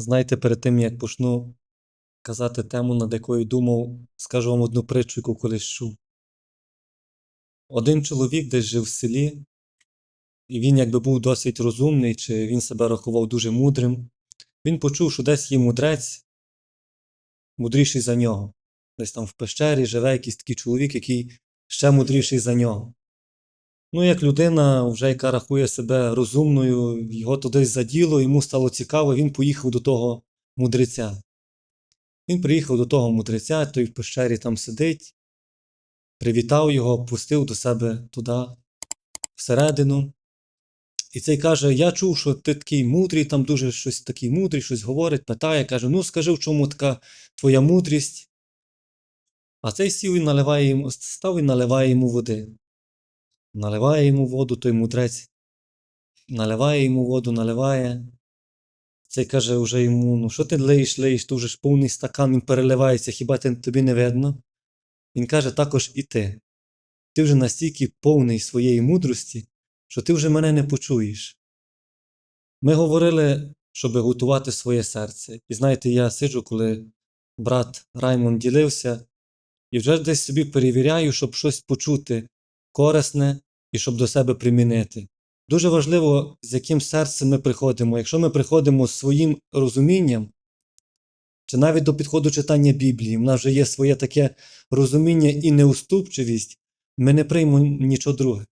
Знаєте, перед тим як почну казати тему, над якою думав, скажу вам одну притчу, яку колись чув. Один чоловік десь жив в селі, і він якби був досить розумний, чи він себе рахував дуже мудрим. Він почув, що десь є мудрець, мудріший за нього. Десь там в пещері живе якийсь такий чоловік, який ще мудріший за нього. Ну, як людина, вже яка рахує себе розумною, його туди заділо, йому стало цікаво, він поїхав до того мудреця. Він приїхав до того мудреця, той в пещері там сидить, привітав його, пустив до себе туди, всередину. І цей каже: Я чув, що ти такий мудрий, там дуже щось такий мудрий, щось говорить, питає, каже: Ну, скажи, в чому така твоя мудрість? А цей сів і наливає йому, став і наливає йому води. Наливає йому воду, той мудрець, наливає йому воду, наливає. Цей каже вже йому: ну що ти лиєш, лиєш, то вже ж повний стакан, він переливається, хіба ти, тобі не видно? Він каже також і ти. Ти вже настільки повний своєї мудрості, що ти вже мене не почуєш. Ми говорили, щоб готувати своє серце. І знаєте, я сиджу, коли брат Раймон ділився, і вже десь собі перевіряю, щоб щось почути корисне і щоб до себе примінити. Дуже важливо, з яким серцем ми приходимо. Якщо ми приходимо з своїм розумінням, чи навіть до підходу читання Біблії, в нас вже є своє таке розуміння і неуступчивість, ми не приймемо нічого друге.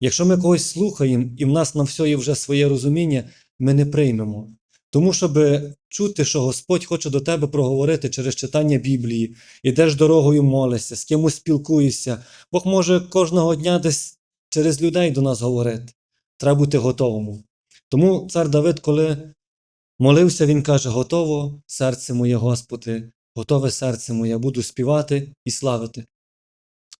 Якщо ми когось слухаємо, і в нас на все є вже своє розуміння, ми не приймемо. Тому, щоб чути, що Господь хоче до тебе проговорити через читання Біблії, ідеш дорогою молишся, з кимось спілкуєшся, Бог може кожного дня десь через людей до нас говорити. Треба бути готовому. Тому цар Давид, коли молився, він каже: Готово серце моє, Господи, готове серце моє, буду співати і славити.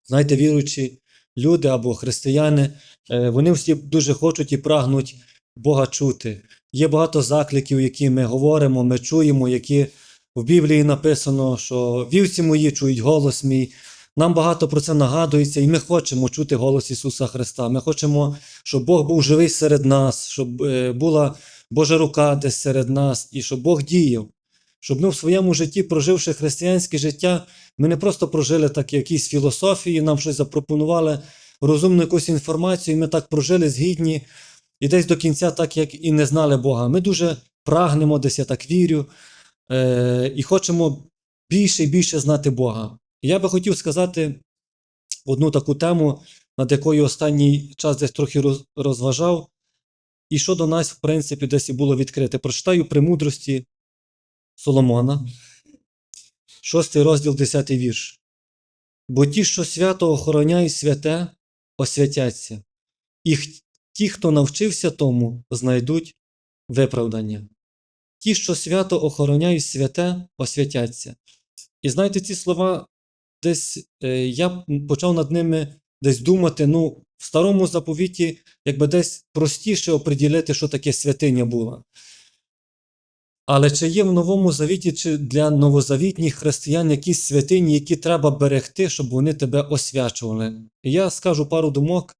Знаєте, віруючі люди або християни, е, вони всі дуже хочуть і прагнуть Бога чути. Є багато закликів, які ми говоримо, ми чуємо, які в Біблії написано, що вівці мої чують голос мій. Нам багато про це нагадується, і ми хочемо чути голос Ісуса Христа. Ми хочемо, щоб Бог був живий серед нас, щоб е, була Божа рука десь серед нас, і щоб Бог діяв. Щоб ми в своєму житті, проживши християнське життя, ми не просто прожили так якісь філософії, нам щось запропонували розумну якусь інформацію, і ми так прожили згідні, і десь до кінця, так як і не знали Бога. Ми дуже прагнемо, десь я так вірю, е- і хочемо більше і більше знати Бога. І я би хотів сказати одну таку тему, над якою останній час десь трохи розважав, і що до нас, в принципі, десь і було відкрите. Прочитаю премудрості Соломона, шостий розділ, десятий вірш. Бо ті, що свято охороняють святе, освятяться, і ті, хто навчився тому, знайдуть виправдання. Ті, що свято охороняють святе, освятяться. І знаєте, ці слова десь е, я почав над ними десь думати. Ну, в старому заповіті, якби десь простіше оприділити, що таке святиня була. Але чи є в новому завіті, чи для новозавітніх християн якісь святині, які треба берегти, щоб вони тебе освячували? І я скажу пару думок,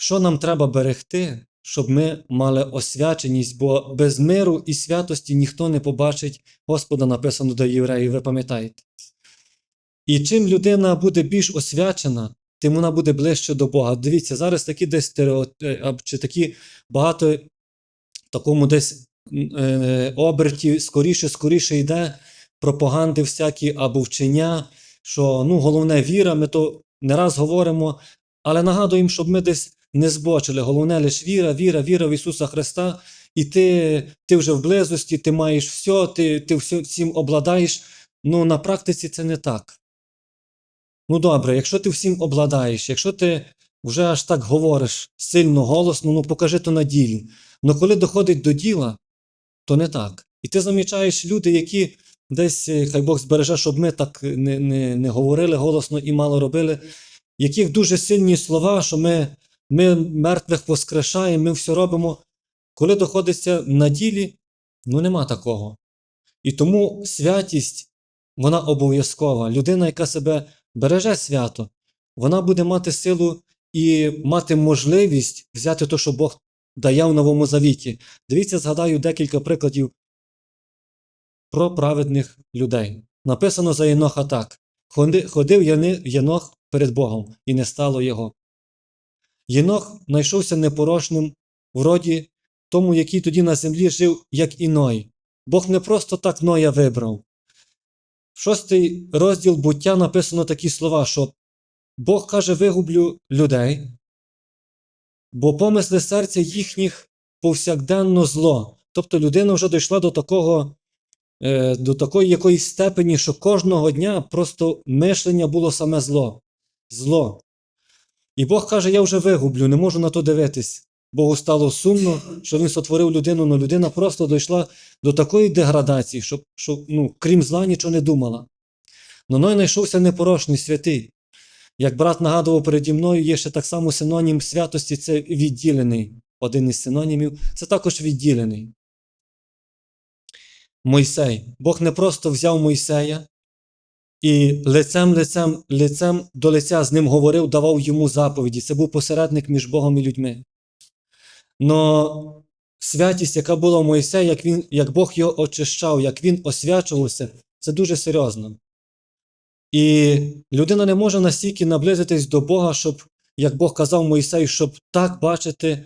що нам треба берегти, щоб ми мали освяченість, бо без миру і святості ніхто не побачить Господа, написано до євреїв, ви пам'ятаєте. І чим людина буде більш освячена, тим вона буде ближче до Бога. Дивіться, зараз такі десь стереотипи, чи такі багато такому десь е, оберті, скоріше, скоріше йде пропаганди всякі або вчення, що ну, головне віра, ми то не раз говоримо, але нагадуємо, щоб ми десь не збочили. Головне лише віра, віра, віра в Ісуса Христа, і ти, ти вже в близості, ти маєш все, ти, ти всім обладаєш. Ну, на практиці це не так. Ну добре, якщо ти всім обладаєш, якщо ти вже аж так говориш сильно, голосно, ну покажи то на ділі. Ну коли доходить до діла, то не так. І ти замічаєш люди, які десь, е, хай Бог збереже, щоб ми так не, не, не говорили голосно і мало робили, яких дуже сильні слова, що ми, ми мертвих воскрешаємо, ми все робимо. Коли доходиться на ділі, ну нема такого. І тому святість, вона обов'язкова. Людина, яка себе береже свято, вона буде мати силу і мати можливість взяти те, що Бог дає в Новому Завіті. Дивіться, згадаю декілька прикладів про праведних людей. Написано за Єноха так: ходив Єнох перед Богом, і не стало його. Єнох знайшовся непорочним в роді тому, який тоді на землі жив, як і Ной. Бог не просто так Ноя вибрав. В шостий розділ буття написано такі слова, що Бог каже: вигублю людей, бо помисли серця їхніх повсякденно зло. Тобто людина вже дійшла до такого, е, до такої якоїсь степені, що кожного дня просто мишлення було саме зло. Зло. І Бог каже: Я вже вигублю, не можу на то дивитись. Богу стало сумно, що він сотворив людину, але людина просто дійшла до такої деградації, що, що ну, крім зла нічого не думала. Но Ной знайшовся непорочний святий. Як брат нагадував переді мною, є ще так само синонім святості це відділений. Один із синонімів це також відділений. Мойсей. Бог не просто взяв Мойсея і лицем, лицем, лицем до лиця з ним говорив, давав йому заповіді. Це був посередник між Богом і людьми. Но святість, яка була в Мойсея, як, він, як Бог його очищав, як він освячувався, це дуже серйозно. І людина не може настільки наблизитись до Бога, щоб, як Бог казав Мойсею, щоб так бачити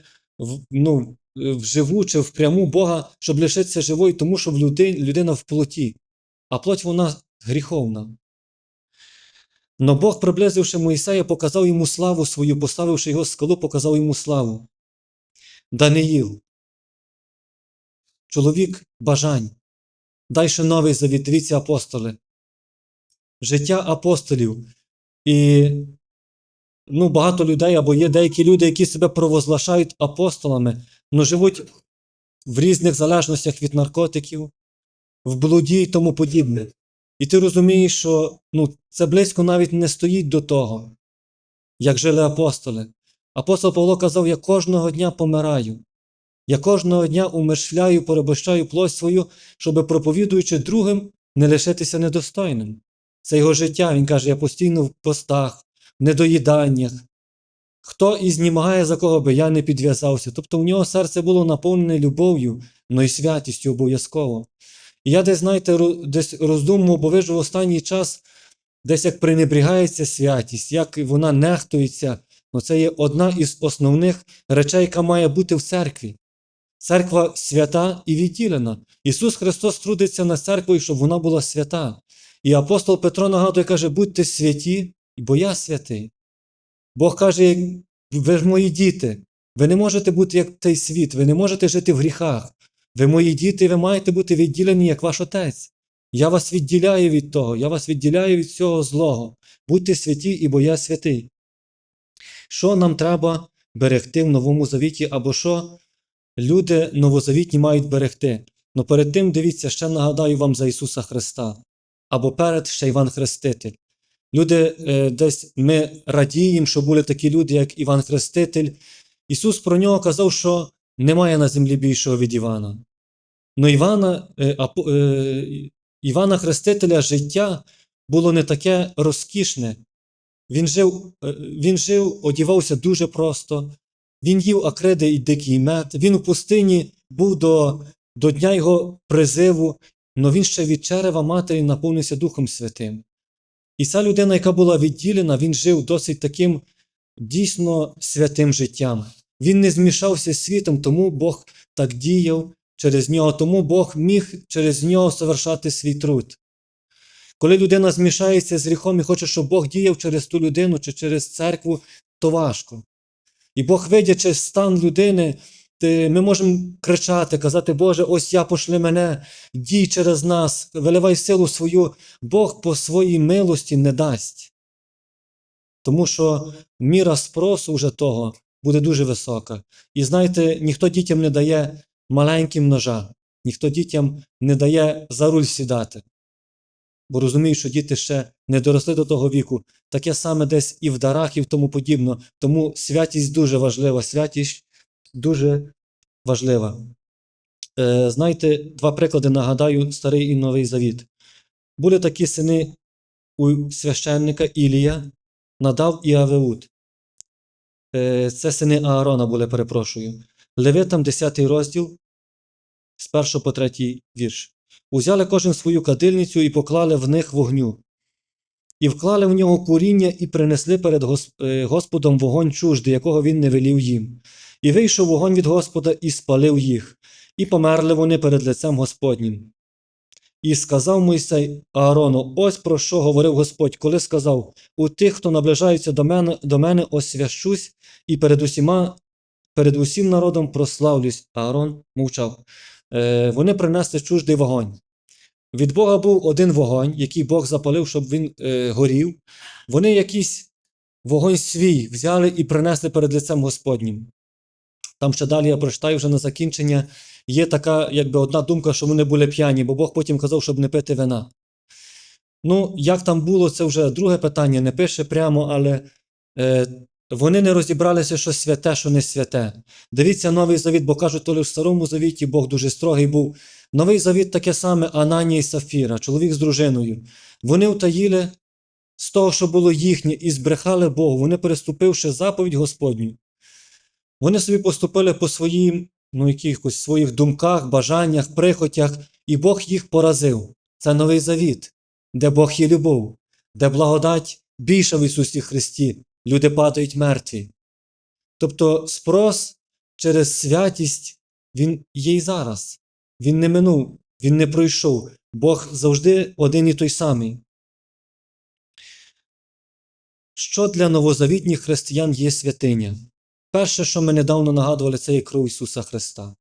ну, вживу чи впряму Бога, щоб лишитися живою, тому що людина в плоті, а плоть вона гріховна. Но Бог, приблизивши Моїсея, показав йому славу свою, поставивши його скалу, показав йому славу. Даниїл, чоловік бажань. Дальше новий завіт, дивіться апостоли. Життя апостолів. І ну, багато людей, або є деякі люди, які себе провозглашають апостолами, але живуть в різних залежностях від наркотиків, в блуді і тому подібне. І ти розумієш, що ну, це близько навіть не стоїть до того, як жили апостоли. Апостол Павло казав: я кожного дня помираю. Я кожного дня умершвляю, порабощаю плоть свою, щоб проповідуючи другим, не лишитися недостойним. Це його життя. Він каже: я постійно в постах, в недоїданнях. Хто і знімагає, за кого би я не підв'язався. Тобто в нього серце було наповнене любов'ю, но й святістю обов'язково. Я десь, знаєте, десь роздумував, бо ви ж в останній час десь як пренебрігається святість, як вона нехтується. Це є одна із основних речей, яка має бути в церкві. Церква свята і відділена. Ісус Христос трудиться над церквою, щоб вона була свята. І апостол Петро нагадує, каже, будьте святі, бо я святий. Бог каже, ви ж мої діти, ви не можете бути як той світ, ви не можете жити в гріхах. Ви мої діти, ви маєте бути відділені як ваш отець. Я вас відділяю від того, я вас відділяю від всього злого. Будьте святі, ібо я святий. Що нам треба берегти в Новому Завіті, або що люди новозавітні мають берегти? Ну перед тим дивіться, ще нагадаю вам за Ісуса Христа, або перед ще Іван Хреститель. Люди е, десь ми радіємо, що були такі люди, як Іван Хреститель. Ісус про нього казав, що немає на землі більшого від Івана. Но Івана, е, е, Івана Хрестителя життя було не таке розкішне. Він жив, е, він жив, одівався дуже просто. Він їв акриди і дикий мед. Він у пустині був до, до дня його призиву, але він ще від черева матері наповнився Духом Святим. І ця людина, яка була відділена, він жив досить таким дійсно святим життям. Він не змішався з світом, тому Бог так діяв через нього, тому Бог міг через нього совершати свій труд. Коли людина змішається з гріхом і хоче, щоб Бог діяв через ту людину чи через церкву, то важко. І Бог, видячи стан людини, ми можемо кричати, казати, Боже, ось я пошли мене, дій через нас, виливай силу свою. Бог по своїй милості не дасть. Тому що міра спросу вже того буде дуже висока. І знаєте, ніхто дітям не дає маленьким ножа, ніхто дітям не дає за руль сідати. Бо розуміють, що діти ще не доросли до того віку. Таке саме десь і в дарах, і в тому подібно. Тому святість дуже важлива, святість дуже важлива. Е, знаєте, два приклади нагадаю, старий і новий завіт. Були такі сини у священника Ілія, Надав і Авеуд. Е, це сини Аарона були, перепрошую. Левитам 10 розділ з 1 по 3 вірш. узяли кожен свою кадильницю і поклали в них вогню. І вклали в нього куріння і принесли перед е, Господом вогонь чуждий, якого він не велів їм. І вийшов вогонь від Господа і спалив їх, і померли вони перед лицем Господнім. І сказав Мойсей Аарону: ось про що говорив Господь, коли сказав: У тих, хто наближається до мене, до мене освящусь, і перед усіма, перед усім народом прославлюсь. Аарон мовчав. Е, вони принесли чуждий вогонь. Від Бога був один вогонь, який Бог запалив, щоб він е, горів. Вони якийсь вогонь свій взяли і принесли перед лицем Господнім. Там ще далі я прочитаю вже на закінчення. Є така, якби одна думка, що вони були п'яні, бо Бог потім казав, щоб не пити вина. Ну, як там було, це вже друге питання, не пише прямо, але е, вони не розібралися, що святе, що не святе. Дивіться Новий Завіт, бо кажуть, то лише в Старому Завіті Бог дуже строгий був. Новий Завіт таке саме Ананія і Сафіра, чоловік з дружиною. Вони утаїли з того, що було їхнє, і збрехали Богу. Вони, переступивши заповідь Господню, вони собі поступили по своїм, ну, якихось своїх думках, бажаннях, прихотях, і Бог їх поразив. Це Новий Завіт, де Бог є любов, де благодать більша в Ісусі Христі, люди падають мертві. Тобто спрос через святість він є і зараз. Він не минув, він не пройшов. Бог завжди один і той самий. Що для новозавітніх християн є святиня? Перше, що ми недавно нагадували, це є кров Ісуса Христа.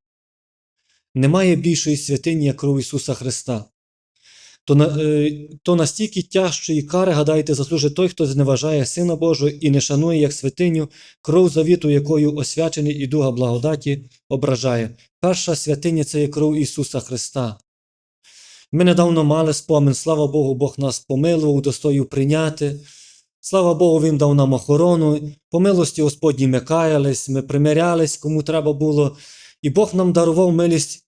Немає більшої святині, як кров Ісуса Христа. То, е, то настільки тяжчої кари, гадаєте, заслужить той, хто зневажає Сина Божого і не шанує як святиню, кров завіту, якою освячений і дуга благодаті ображає. Перша святиня це є кров Ісуса Христа. Ми недавно мали спомин, слава Богу, Бог нас помилував, достоїв прийняти. Слава Богу, Він дав нам охорону. По милості Господній ми каялись, ми примирялись, кому треба було. І Бог нам дарував милість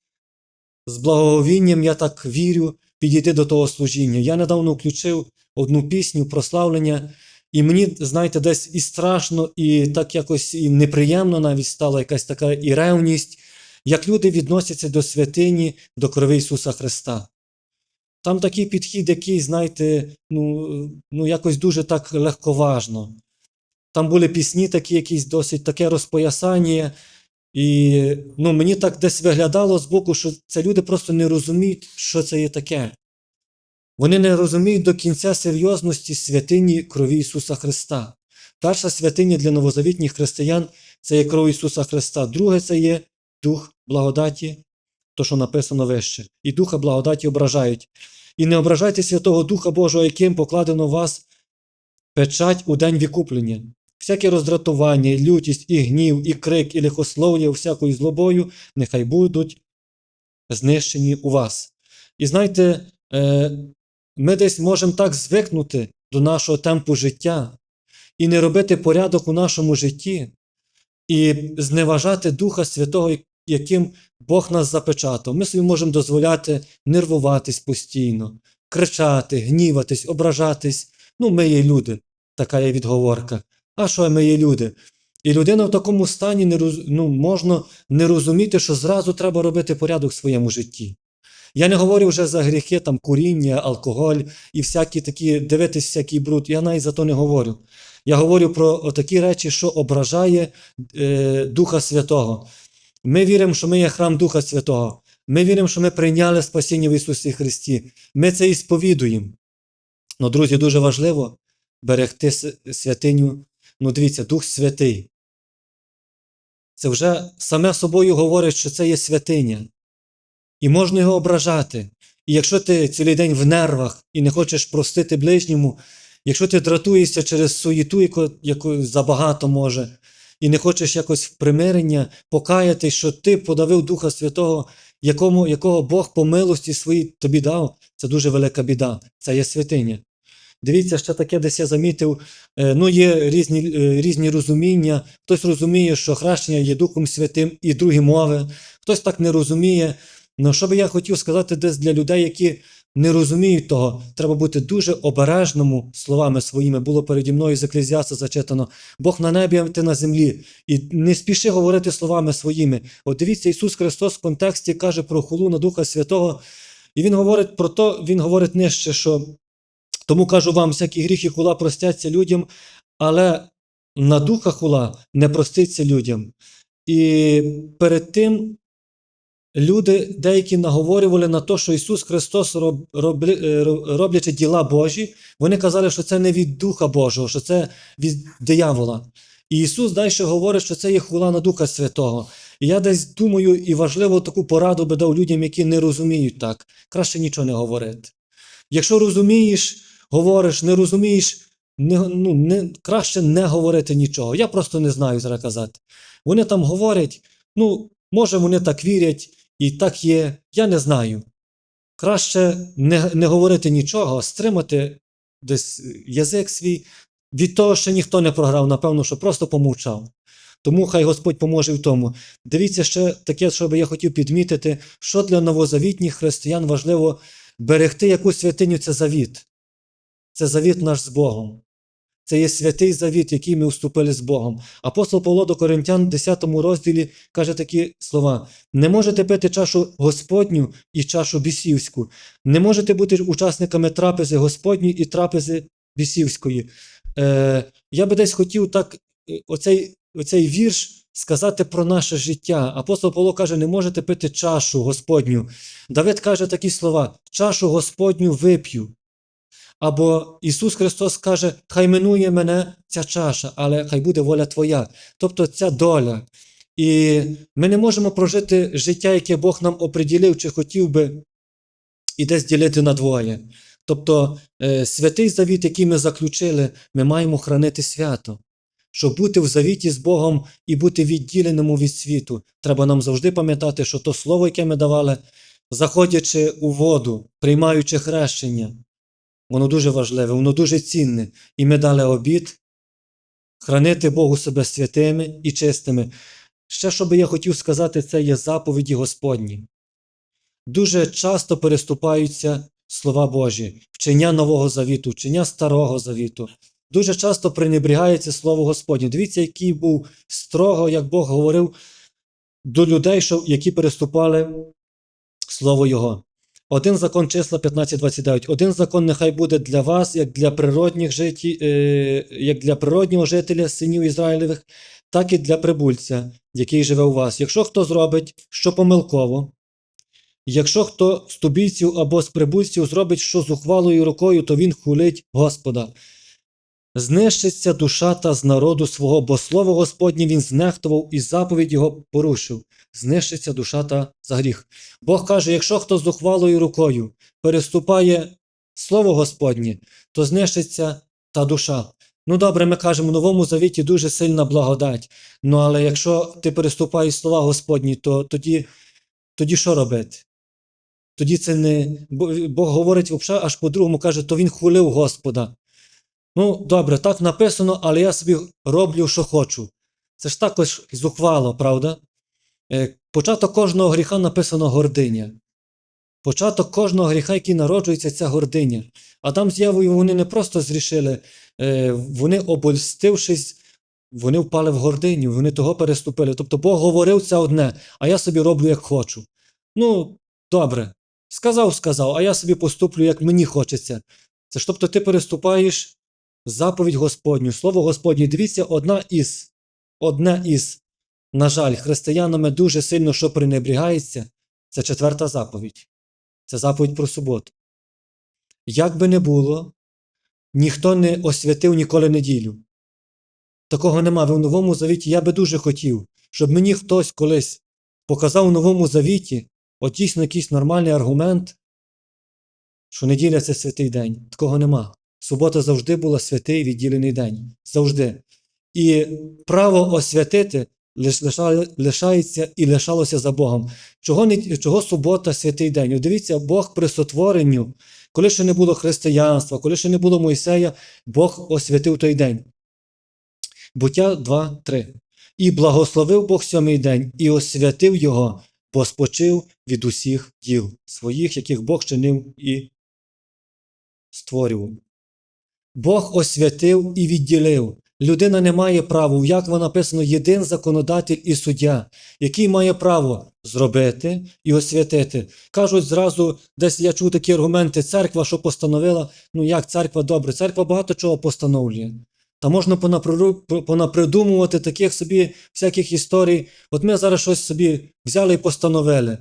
з благоговінням, я так вірю, підійти до того служіння. Я недавно включив одну пісню прославлення, і мені, знаєте, десь і страшно, і так якось і неприємно навіть стала якась така і ревність, як люди відносяться до святині, до крови Ісуса Христа. Там такий підхід, який, знаєте, ну, ну якось дуже так легковажно. Там були пісні такі, якісь досить таке розпоясання. І ну, мені так десь виглядало з боку, що це люди просто не розуміють, що це є таке. Вони не розуміють до кінця серйозності святині крові Ісуса Христа. Перша святиня для новозавітніх християн це є кров Ісуса Христа. Друге це є дух благодаті, то, що написано вище. І духа благодаті ображають. І не ображайте Святого Духа Божого, яким покладено вас печать у день відкуплення. Всяке роздратування, і лютість, і гнів, і крик, і лихослов'я всякою злобою нехай будуть знищені у вас. І знаєте, е, ми десь можемо так звикнути до нашого темпу життя і не робити порядок у нашому житті, і зневажати Духа Святого, яким Бог нас запечатав. Ми собі можемо дозволяти нервуватись постійно, кричати, гніватись, ображатись. Ну, ми є люди, така є відговорка. А що ми є люди? І людина в такому стані не роз... ну, можна не розуміти, що зразу треба робити порядок в своєму житті. Я не говорю вже за гріхи, там куріння, алкоголь і всякі такі, дивитись всякий бруд. Я навіть за то не говорю. Я говорю про такі речі, що ображає е, Духа Святого. Ми віримо, що ми є храм Духа Святого. Ми віримо, що ми прийняли спасіння в Ісусі Христі. Ми це і сповідуємо. Ну, друзі, дуже важливо берегти святиню. Ну, дивіться, Дух Святий. Це вже саме собою говорить, що це є святиня. І можна його ображати. І якщо ти цілий день в нервах і не хочеш простити ближньому, якщо ти дратуєшся через суєту, яку, яку забагато може, і не хочеш якось в примирення покаяти, що ти подавив Духа Святого, якому, якого Бог по милості своїй тобі дав, це дуже велика біда. Це є святиня. Дивіться, ще таке десь я замітив. е, Ну, є різні, е, різні розуміння. Хтось розуміє, що хрещення є Духом Святим і другі мови, хтось так не розуміє. Ну, що би я хотів сказати десь для людей, які не розуміють того, треба бути дуже обережному словами своїми. Було переді мною з Еклезіаста зачитано: Бог на небі, а ти на землі. І не спіши говорити словами своїми. От дивіться, Ісус Христос в контексті каже про хулу на Духа Святого. І він говорить про то, він говорить нижче, що тому кажу вам, всякі гріхи хула простяться людям, але на духа хула не проститься людям. І перед тим люди деякі наговорювали на те, що Ісус Христос, роб, роблі- е, роблячи діла Божі, вони казали, що це не від Духа Божого, що це від диявола. І Ісус далі говорить, що це є хула на Духа Святого. І я десь думаю, і важливо таку пораду би дав людям, які не розуміють так. Краще нічого не говорити. Якщо розумієш, говориш, не розумієш, не, ну, не, краще не говорити нічого. Я просто не знаю зараз казати. Вони там говорять, ну, може, вони так вірять, і так є, я не знаю. Краще не, не говорити нічого, стримати десь язик свій. Від того, що ніхто не програв, напевно, що просто помовчав. Тому хай Господь поможе в тому. Дивіться ще таке, що би я хотів підмітити, що для новозавітніх християн важливо берегти яку святиню це завіт. Це завіт наш з Богом. Це є святий завіт, який ми вступили з Богом. Апостол Павло до Коринтян, 10 розділі, каже такі слова: не можете пити чашу Господню і чашу бісівську, не можете бути учасниками трапези Господньої і трапези бісівської. Е, я би десь хотів так, е, оцей, оцей вірш сказати про наше життя. Апостол Павло каже, не можете пити чашу Господню. Давид каже такі слова: чашу Господню вип'ю. Або Ісус Христос каже, хай минує мене ця чаша, але хай буде воля Твоя. Тобто ця доля. І ми не можемо прожити життя, яке Бог нам оприділив, чи хотів би і десь ділити на двоє. Тобто е, святий завіт, який ми заключили, ми маємо хранити свято. Щоб бути в завіті з Богом і бути відділеному від світу, треба нам завжди пам'ятати, що то слово, яке ми давали, заходячи у воду, приймаючи хрещення, воно дуже важливе, воно дуже цінне. І ми дали обід хранити Богу себе святими і чистими. Ще що би я хотів сказати, це є заповіді Господні. Дуже часто переступаються слова Божі, вчення Нового Завіту, вчення Старого Завіту. Дуже часто пренебрігається Слово Господнє. Дивіться, який був строго, як Бог говорив до людей, які переступали Слово Його. Один закон числа 15.29. Один закон нехай буде для вас, як для природних житі, е, як для природнього жителя синів Ізраїлевих, так і для прибульця, який живе у вас. Якщо хто зробить що помилково, якщо хто з тубійців або з прибульців зробить що зухвалою рукою, то він хулить Господа. Знищиться душа та з народу свого, бо слово Господнє він знехтував і заповідь його порушив. Знищиться душа та за гріх. Бог каже: якщо хто з зухвалою рукою переступає слово Господнє, то знищиться та душа. Ну добре, ми кажемо, в новому завіті дуже сильна благодать. Ну але якщо ти переступаєш слова Господні, то тоді, тоді що робити? Тоді це не. Бог говорить аж по-другому, каже, то він хулив Господа. Ну, добре, так написано, але я собі роблю, що хочу. Це ж також зухвало, правда? Е, Початок кожного гріха написано гординя. Початок кожного гріха, який народжується, це гординя. Адам з Євою вони не просто зрішили, е, вони обольстившись, вони впали в гординю, вони того переступили. Тобто Бог говорив це одне, а я собі роблю, як хочу. Ну, добре, сказав, сказав, а я собі поступлю, як мені хочеться. Це ж тобто ти переступаєш заповідь Господню, слово Господнє. Дивіться, одна із, одне із, на жаль, християнами дуже сильно що пренебрігається, це четверта заповідь. Це заповідь про суботу. Як би не було, ніхто не освятив ніколи неділю. Такого нема. В новому завіті я би дуже хотів, щоб мені хтось колись показав у новому завіті от дійсно якийсь нормальний аргумент, що неділя це святий день. Такого нема. Субота завжди була святий відділений день. Завжди. І право освятити лишається і лишалося за Богом. Чого, не, чого субота святий день? От Дивіться, Бог при сотворенню, коли ще не було християнства, коли ще не було Мойсея, Бог освятив той день. Буття 2.3. І благословив Бог сьомий день, і освятив його, бо спочив від усіх діл своїх, яких Бог чинив і створював. Бог освятив і відділив. людина не має права, в Якова написано єдин законодатель і суддя, який має право зробити і освятити. Кажуть зразу, десь я чув такі аргументи, церква, що постановила, ну як церква добре, церква багато чого постановлює. Та можна понапридумувати таких собі всяких історій. От ми зараз щось собі взяли і постановили.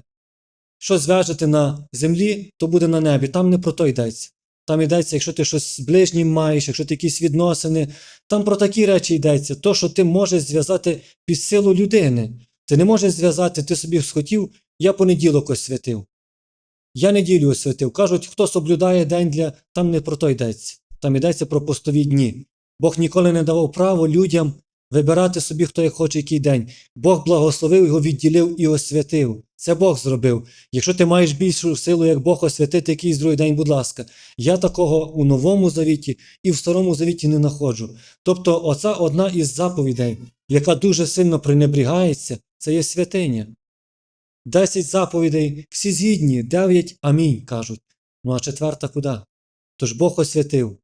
Що зв'яжете на землі, то буде на небі. Там не про то йдеться. Там йдеться, якщо ти щось з ближнім маєш, якщо ти якісь відносини, там про такі речі йдеться. То, що ти можеш зв'язати під силу людини. Ти не можеш зв'язати, ти собі схотів, я понеділок освятив. Я неділю освятив. Кажуть, хто соблюдає день для. Там не про то йдеться. Там йдеться про постові дні. Бог ніколи не давав право людям вибирати собі, хто як хоче який день. Бог благословив його, відділив і освятив. Це Бог зробив. Якщо ти маєш більшу силу, як Бог освятити якийсь другий день, будь ласка. Я такого у новому завіті і в старому завіті не знаходжу. Тобто, оця одна із заповідей, яка дуже сильно пренебрігається, це є святиня. Десять заповідей, всі згідні, дев'ять амінь кажуть. Ну а четверта куди? Тож Бог освятив.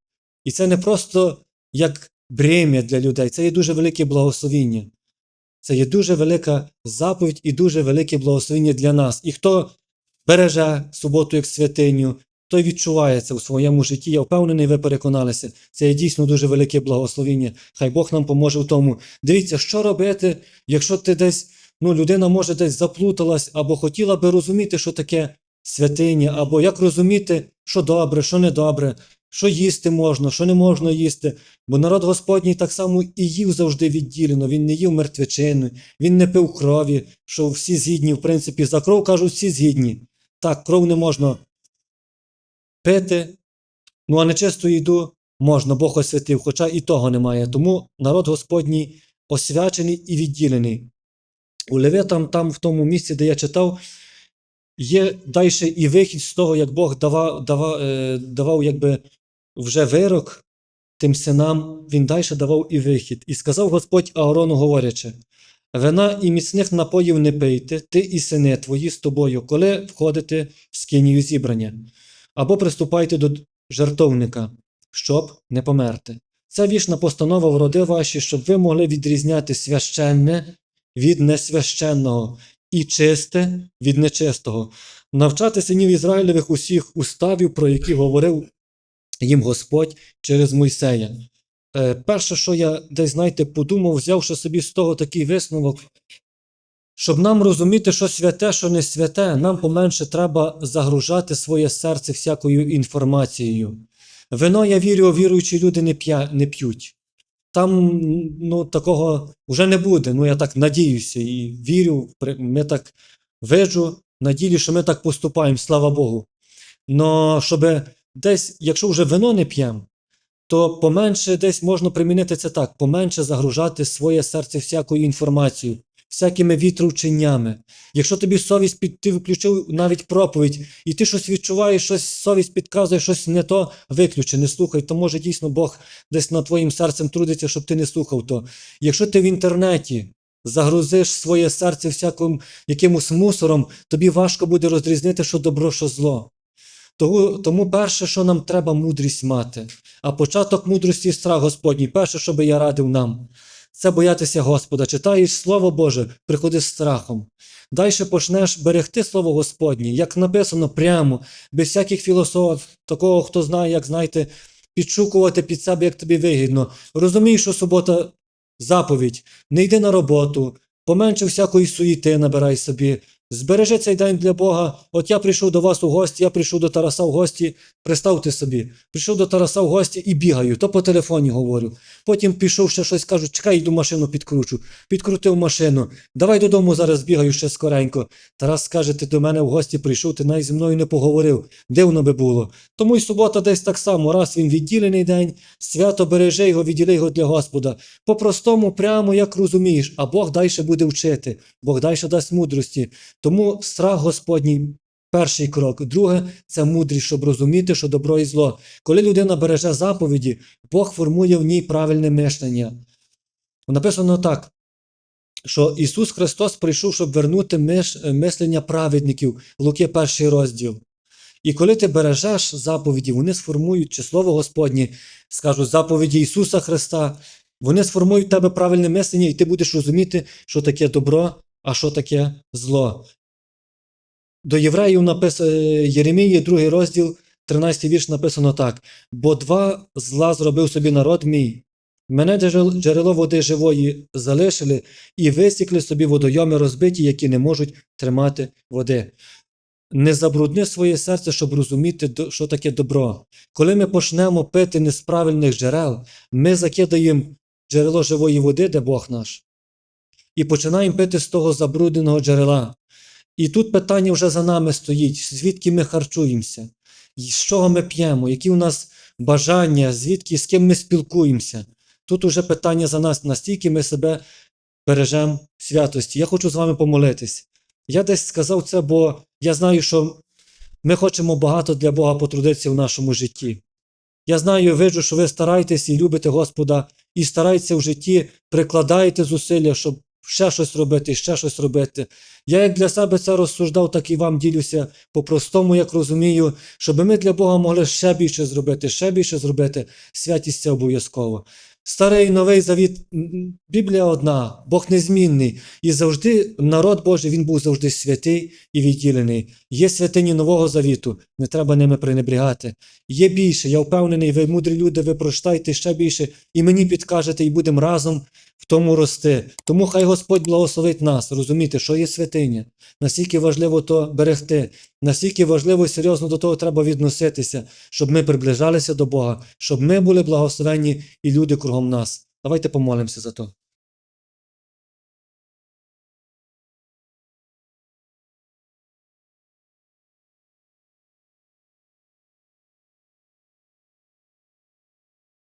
І це не просто як бремя для людей, це є дуже велике благословіння. Це є дуже велика заповідь і дуже велике благословіння для нас. І хто береже суботу як святиню, той відчуває це у своєму житті. Я впевнений, ви переконалися. Це є дійсно дуже велике благословіння. Хай Бог нам поможе в тому. Дивіться, що робити, якщо ти десь, ну, людина може десь заплуталась або хотіла би розуміти, що таке святиня, або як розуміти, що добре, що недобре, що їсти можна, що не можна їсти. Бо народ Господній так само і їв завжди відділено, він не їв мертвечину, він не пив крові, що всі згідні, в принципі, за кров кажуть, всі згідні. Так, кров не можна пити, ну а нечисту їду можна, Бог освятив, хоча і того немає. Тому народ Господній освячений і відділений. У Левитам, там, в тому місці, де я читав, є далі і вихід з того, як Бог давав, давав, е, давав якби вже вирок тим синам, він далі давав і вихід. І сказав Господь Аарону, говорячи: Вина і міцних напоїв не пийте, ти і сини твої з тобою, коли входите в скинію зібрання, або приступайте до жертовника, щоб не померти. Ця вічна постанова в роди ваші, щоб ви могли відрізняти священне від несвященного і чисте від нечистого, навчати синів Ізраїлевих усіх уставів, про які говорив їм Господь через Мойсея. Е, перше, що я десь, знаєте, подумав, взявши собі з того такий висновок, щоб нам розуміти, що святе, що не святе, нам поменше треба загружати своє серце всякою інформацією. Вино, я вірю, віруючі люди не, п'я, не п'ють. Там ну, такого вже не буде. Ну, я так надіюся і вірю, ми так виджу, надію, що ми так поступаємо, слава Богу. Но щоб десь, якщо вже вино не п'ємо, то поменше десь можна примінити це так, поменше загружати своє серце всякою інформацією, всякими вітрученнями. Якщо тобі совість під ти включив навіть проповідь, і ти щось відчуваєш, щось совість підказує, щось не то, виключи, не слухай, то може дійсно Бог десь над твоїм серцем трудиться, щоб ти не слухав то. Якщо ти в інтернеті загрузиш своє серце всяким якимось мусором, тобі важко буде розрізнити, що добро, що зло. Тому, тому перше, що нам треба мудрість мати, а початок мудрості і страх Господній, перше, що би я радив нам, це боятися Господа. Читаєш Слово Боже, приходи з страхом. Далі почнеш берегти Слово Господнє, як написано прямо, без всяких філософів, такого, хто знає, як знаєте, підшукувати під себе, як тобі вигідно. Розумієш, що субота заповідь, не йди на роботу, поменше всякої суєти набирай собі. Збережи цей день для Бога. От я прийшов до вас у гості, я прийшов до Тараса в гості, представте собі, прийшов до Тараса в гості і бігаю, то по телефоні говорю. Потім пішов ще щось, кажу, чекай, йду машину підкручу. Підкрутив машину. Давай додому зараз бігаю ще скоренько. Тарас скаже, ти до мене в гості прийшов, ти навіть зі мною не поговорив. Дивно би було. Тому й субота десь так само, раз він відділений день, свято бережи його, відділи його для Господа. По-простому, прямо як розумієш, а Бог далі буде вчити, Бог далі дасть мудрості. Тому страх Господній перший крок. Друге це мудрість, щоб розуміти, що добро і зло. Коли людина береже заповіді, Бог формує в ній правильне мишлення. Написано так, що Ісус Христос прийшов, щоб вернути мислення праведників, Луки перший розділ. І коли ти бережеш заповіді, вони сформують чи Слово Господнє, скажуть заповіді Ісуса Христа, Вони сформують в тебе правильне мислення, і ти будеш розуміти, що таке добро, а що таке зло. До євреїв написано Єремії, другий розділ, 13 вірш написано так: Бо два зла зробив собі народ мій. Мене джерело води живої залишили і висікли собі водойоми розбиті, які не можуть тримати води. Не забрудни своє серце, щоб розуміти, що таке добро. Коли ми почнемо пити не з правильних джерел, ми закидаємо джерело живої води, де Бог наш, і починаємо пити з того забрудненого джерела. І тут питання вже за нами стоїть, звідки ми харчуємося, з чого ми п'ємо, які у нас бажання, звідки з ким ми спілкуємося. Тут уже питання за нас, настільки ми себе бережемо святості. Я хочу з вами помолитись. Я десь сказав це, бо я знаю, що ми хочемо багато для Бога потрудитися в нашому житті. Я знаю, виджу, що ви стараєтесь і любите Господа, і стараєтеся в житті, прикладаєте зусилля, щоб ще щось робити, ще щось робити. Я як для себе це розсуждав, так і вам ділюся по-простому, як розумію, щоб ми для Бога могли ще більше зробити, ще більше зробити. Святість це обов'язково. Старий новий завіт, Біблія одна, Бог незмінний. І завжди народ Божий він був завжди святий і відділений. Є святині Нового Завіту, не треба ними пренебрігати. Є більше, я впевнений, ви мудрі люди, ви прочитайте ще більше, і мені підкажете, і будемо разом в тому рости. Тому хай Господь благословить нас, розуміти, що є святиня, наскільки важливо то берегти, наскільки важливо і серйозно до того треба відноситися, щоб ми приближалися до Бога, щоб ми були благословенні і люди кругом нас. Давайте помолимося за то.